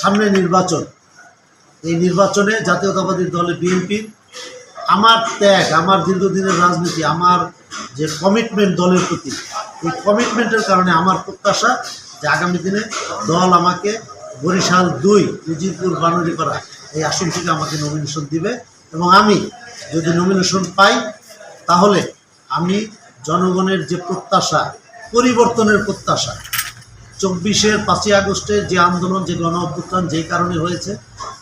সামনে নির্বাচন। এই নির্বাচনে জাতীয়তাবাদী দলে বিএনপি, আমার ত্যাগ, আমার দীর্ঘদিনের রাজনীতি, আমার যে কমিটমেন্ট দলের প্রতি, এই কমিটমেন্টের কারণে আমার প্রত্যাশা যে আগামী দিনে দল আমাকে বরিশাল দুই, উজিরপুর বানুরিপাড়া এই আসন থেকে আমাকে নমিনেশন দিবে। এবং আমি যদি নমিনেশন পাই, তাহলে আমি জনগণের যে প্রত্যাশা, পরিবর্তনের প্রত্যাশা চব্বিশের পাঁচই আগস্টে যে আন্দোলন, যে গণ অভ্যুত্থান যেই কারণে হয়েছে,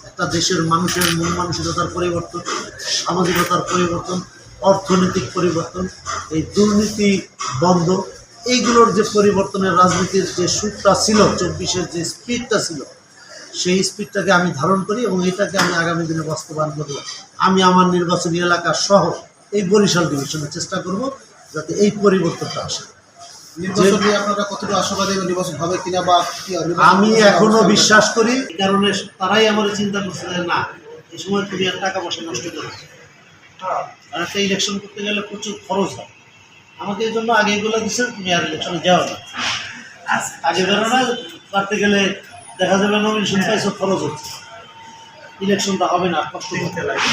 একটা দেশের মানুষের মন মানসিকতার পরিবর্তন, সামাজিকতার পরিবর্তন, অর্থনৈতিক পরিবর্তন, এই দুর্নীতি, বন্ধ, এইগুলোর যে পরিবর্তনের রাজনীতির যে সুরটা ছিল, চব্বিশের যে স্পিডটা ছিল, সেই স্পিডটাকে আমি ধারণ করি এবং এটাকে আমি আগামী দিনে বাস্তবায়ন করব। আমি আমার নির্বাচনী এলাকা সহ এই বরিশাল ডিভিশনে চেষ্টা করব যাতে এই পরিবর্তনটা আসে। আমি কতটা এখনও বিশ্বাস করি এই কারণে তারাই আমার চিন্তা করছে যে না এই সময় তুমি আর টাকা পয়সা নষ্ট করো আর একটা ইলেকশন করতে গেলে প্রচুর খরচ হয়। আমাকে এই জন্য আগে এগুলো দিচ্ছে তুমি আর ইলেকশনে যাও না। আগে বেরো না পারতে গেলে দেখা যাবে নমিনেশন পাইছো খরচ হচ্ছে। ইলেকশনটা হবে না কষ্ট করতে লাগে।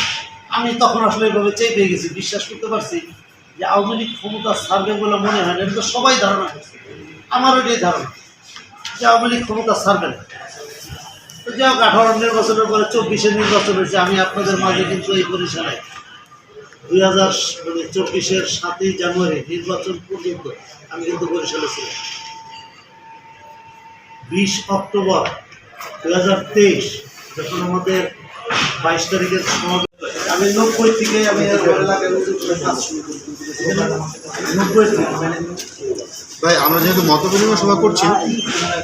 আমি তখন আসলে এভাবে চেয়ে পেয়ে গেছি বিশ্বাস করতে পারছি। যে আওয়ামী লীগ ক্ষমতা ছাড়বে বলে মনে হয় না, এটা সবাই ধারণা করছে। আমারও এটাই ধারণা যে আওয়ামী লীগ ক্ষমতা ছাড়বে না। তো যাই হোক, আঠারো নির্বাচনের পরে চব্বিশে নির্বাচন হয়েছে, আমি আপনাদের মাঝে কিন্তু এই বরিশালে দুই হাজার মানে চব্বিশের সাতই জানুয়ারি নির্বাচন পর্যন্ত আমি কিন্তু বরিশালে ছিলাম। বিশ অক্টোবর দু হাজার তেইশ, যখন আমাদের বাইশ তারিখের সমাবেশ আমি নব্বই থেকে আমি এলাকায় কাজ শুরু করি ভাই আমরা যেহেতু মত বিনিময় সভা করছি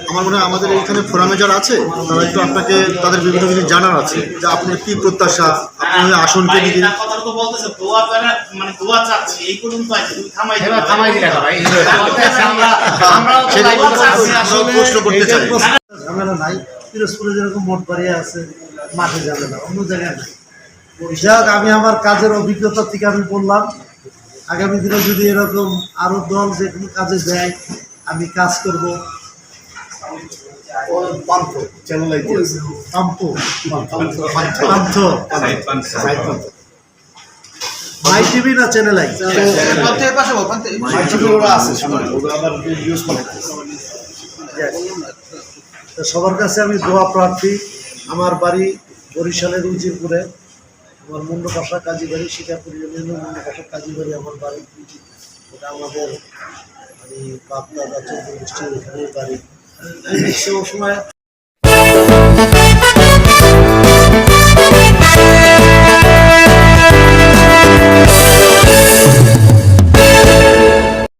আমার মনে হয় আমাদের এইখানে ফোরামে যারা আছে তারা একটু আপনাকে তাদের বিভিন্ন কিছু জানার আছে যে আপনার কি প্রত্যাশা আপনি আসনকে দিকে মানে। প্রশ্ন করতে চাই। ঝামেলা নাই পিরোজপুরে যেরকম মোট বাড়িয়ে আছে মাঠে ঝামেলা অন্য জায়গায় নাই। যাক আমি আমার কাজের অভিজ্ঞতা থেকে আমি বললাম আগামী দিনে যদি এরকম আরও দল যে কোনো কাজে দেয় আমি কাজ করব। মাই টিভি না চ্যানেল আই সবার কাছে আমি দোয়া প্রার্থী আমার বাড়ি বরিশালের উজিরপুরে। আমার মুন্ড পাশা কাজী বাড়ি শিকারপুর ইউনিয়নের মুন্ড পাশা কাজী বাড়ি আমার বাড়ি। এটা আমাদের, আমি পাবনা চৌদ্দ গোষ্ঠীর এখানেই বাড়ি। সে সময়